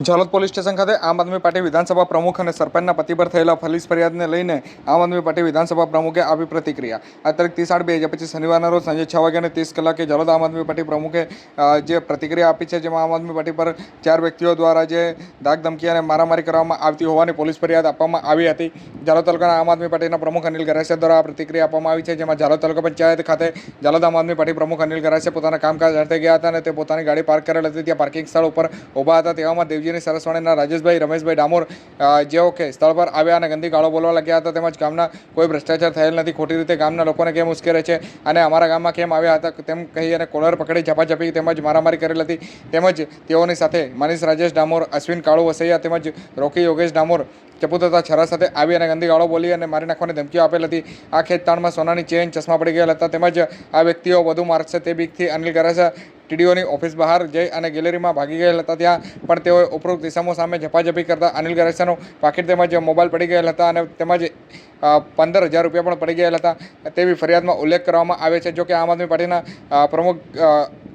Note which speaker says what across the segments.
Speaker 1: Jhalod police station ખાતે આમ આદમી party વિધાનસભા પ્રમુખ અને સરપંચના પતિ પર થયેલા પોલીસ ફરિયાદને લઈને આમ આદમી પાર્ટી વિધાનસભા પ્રમુખે આપી પ્રતિક્રિયા. આ ત્રીસ આઠ બે હજાર પછી શનિવારના રોજ સાંજે છ વાગ્યાને ત્રીસ કલાકે ઝાલોદ આમ આદમી પાર્ટી પ્રમુખે જે પ્રતિક્રિયા આપી છે, જેમાં આમ આદમી પાર્ટી પર ચાર વ્યક્તિઓ દ્વારા જે દાગ ધમકી અને મારામારી કરવામાં આવતી હોવાની પોલીસ ફરિયાદ આપવામાં આવી હતી. ઝાલોદ તાલુકાના આમ આદમી પાર્ટીના પ્રમુખ અનિલ ગરાસિયા દ્વારા આ પ્રતિક્રિયા આપવામાં આવી છે, જેમાં ઝાલોદ તાલુકા પંચાયત ખાતે ઝાલોદ આમ આદમી પાર્ટી પ્રમુખ અનિલ ગરાસિયા પોતાના કામકાજ અર્થે ગયા હતા અને તે પોતાની ગાડી પાર્ક કરેલ હતી. ત્યાં પાર્કિંગ સ્થળ ઉપર ઊભા હતા. તેવામાં દેવજીની સરસવાણીના રાજેશભાઈ, રમેશભાઈ ડામોર જેઓ કે સ્થળ પર આવ્યા અને ગંદી ગાળો બોલવા લાગ્યા હતા, તેમજ ગામના કોઈ ભ્રષ્ટાચાર થયેલ નથી, ખોટી રીતે ગામના લોકોને કેમ ઉશ્કેરે છે અને અમારા ગામમાં કેમ આવ્યા હતા, તેમ કહી અને કોલર પકડી ઝપાઝપી તેમજ મારામારી કરેલ હતી. તેમજ તેઓની સાથે મનીષ, રાજેશ ડામોર, અશ્વિન કાળુ વસૈયા તેમજ રોકી યોગેશ ડામોર ચપુ તથા છરા સાથે આવી અને ગંદી ગાળો બોલી અને મારી નાખવાની ધમકીઓ આપેલ હતી. આ ખેતતાણમાં સોનાની ચેન ચશ્મા પડી ગયેલા હતા, તેમજ આ વ્યક્તિઓ વધુ મારશે તે બીકથી અનિલ ગરાસા ટીડીઓની ઓફિસ બહાર જઈ અને ગેલેરીમાં ભાગી ગયેલા હતા ત્યાં, પણ તેઓએ ઉપરોક્ત દિશામાં સામે ઝપાઝપી કરતા અનિલ ગરાસાનું પાકીટ તેમજ મોબાઈલ પડી ગયેલા હતા અને તેમજ પંદર હજાર રૂપિયા પણ પડી ગયેલા હતા. તેવી ફરિયાદમાં ઉલ્લેખ કરવામાં આવે છે, જો કે આમ આદમી પાર્ટીના પ્રમુખ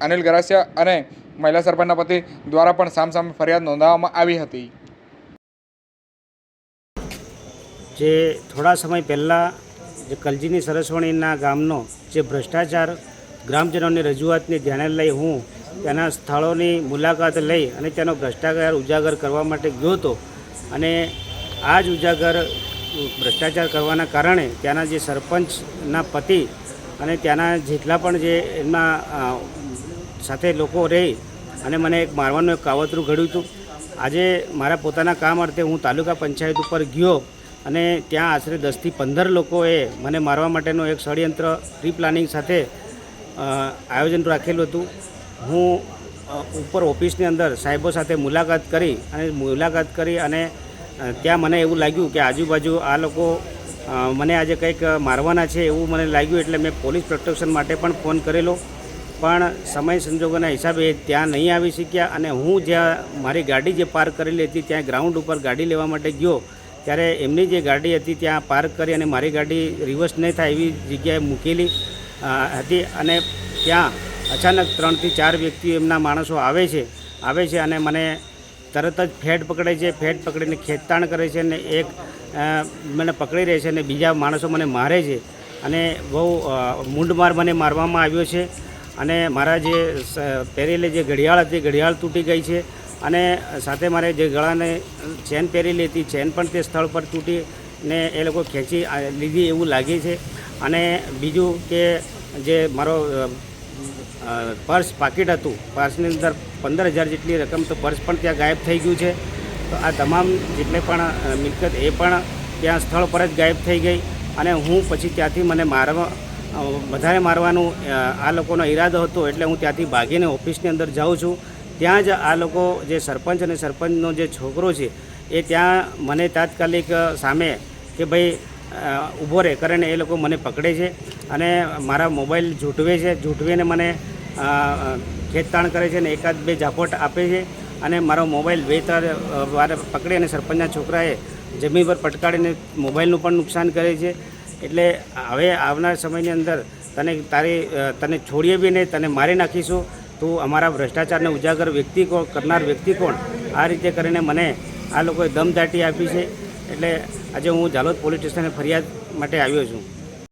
Speaker 1: અનિલ ગરાસિયા અને મહિલા સરપંચના પતિ દ્વારા પણ સામસામે ફરિયાદ નોંધાવવામાં આવી હતી.
Speaker 2: જે થોડા સમય પહેલાં જે કલજીની સરસવણીના ગામનો જે ભ્રષ્ટાચાર ગ્રામજનોની રજૂઆતને ધ્યાને લઈ હું તેના સ્થળોની મુલાકાત લઈ અને તેનો ભ્રષ્ટાચાર ઉજાગર કરવા માટે ગયો હતો. અને આ જ ઉજાગર, ભ્રષ્ટાચાર કરવાના કારણે ત્યાંના જે સરપંચના પતિ અને ત્યાંના જેટલા પણ જે એમના સાથે લોકો રહી અને મને એક મારવાનું એક કાવતરું ઘડ્યું હતું. આજે મારા પોતાના કામ અર્થે હું તાલુકા પંચાયત ઉપર ગયો અને ત્યાં આશરે દસથી પંદર લોકોએ મને મારવા માટેનું એક ષડયંત્ર પ્રી પ્લાનિંગ સાથે આયોજન રાખેલું હતું. હું ઉપર ઓફિસની અંદર સાહેબો સાથે મુલાકાત કરી અને મુલાકાત કરી અને ત્યાં મને એવું લાગ્યું કે આજુબાજુ આ લોકો મને આજે કંઈક મારવાના છે એવું મને લાગ્યું એટલે મેં પોલીસ પ્રોટેક્શન માટે પણ ફોન કરેલો. પણ સમય સંજોગોના હિસાબે ત્યાં નહીં આવી શક્યા અને હું જ્યાં મારી ગાડી જે પાર્ક કરેલી હતી ત્યાં ગ્રાઉન્ડ ઉપર ગાડી લેવા માટે ગયો, ત્યારે એમની જે ગાડી હતી ત્યાં પાર્ક કરી અને મારી ગાડી રિવર્સ નહીં થાય એવી જગ્યાએ મૂકેલી. હતી અને ત્યાં અચાનક ત્રણથી ચાર વ્યક્તિઓ એમના માણસો આવે છે આવે છે અને મને તરત જ ફેટ પકડે છે, ફેટ પકડીને ખેંચતાણ કરે છે અને એક મને પકડી રહે છે અને બીજા માણસો મને મારે છે અને બહુ મૂંઢમાર મને મારવામાં આવ્યો છે અને મારા જે પહેરેલી જે ઘડિયાળ હતી, ઘડિયાળ તૂટી ગઈ છે અને સાથે મારે જે ગળાને ચેન પહેરેલી હતી, ચેન પણ તે સ્થળ પર તૂટી ને એ લોકો ખેંચી લીધી એવું લાગે છે. અને બીજું કે જે મારો પર્સ પાકીટ હતું, પર્સની અંદર પંદર હજાર જેટલી રકમ તો પર્સ પણ ત્યાં ગાયબ થઈ ગયું છે. તો આ તમામ જેટલે પણ મિલકત એ પણ ત્યાં સ્થળ પર જ ગાયબ થઈ ગઈ અને હું પછી ત્યાંથી મને મારવા વધારે મારવાનું આ લોકોનો ઈરાદો હતો એટલે હું ત્યાંથી ભાગીને ઓફિસની અંદર જાઉં છું. ત્યાં જ આ લોકો જે સરપંચ અને સરપંચનો જે છોકરો છે, એ ત્યાં મને તાત્કાલિક સામે કે ભાઈ ઊભો રહે કરીને એ લોકો મને પકડે છે અને મારા મોબાઈલ ઝૂંટવે છે ઝૂંટવીને મને ખેંચતાણ કરે છે અને એકાદ બે ઝાપટ આપે છે અને મારો મોબાઈલ બે, ત્રણ વાર પકડી અને સરપંચના છોકરાએ જમીન પર પટકાડીને મોબાઈલનું પણ નુકસાન કરે છે. એટલે હવે આવનાર સમયની અંદર તને તારી તને છોડીએ બી નહીં, તને મારી નાખીશું. તું અમારા ભ્રષ્ટાચારને ઉજાગર વ્યક્તિ કોણ કરનાર વ્યક્તિ કોણ? આ રીતે કરીને મને આ લોકોએ દમદાટી આપી છે. એટલે આજે હું ઝાલોદ પોલીસ સ્ટેશને ફરિયાદ માટે આવ્યો છું.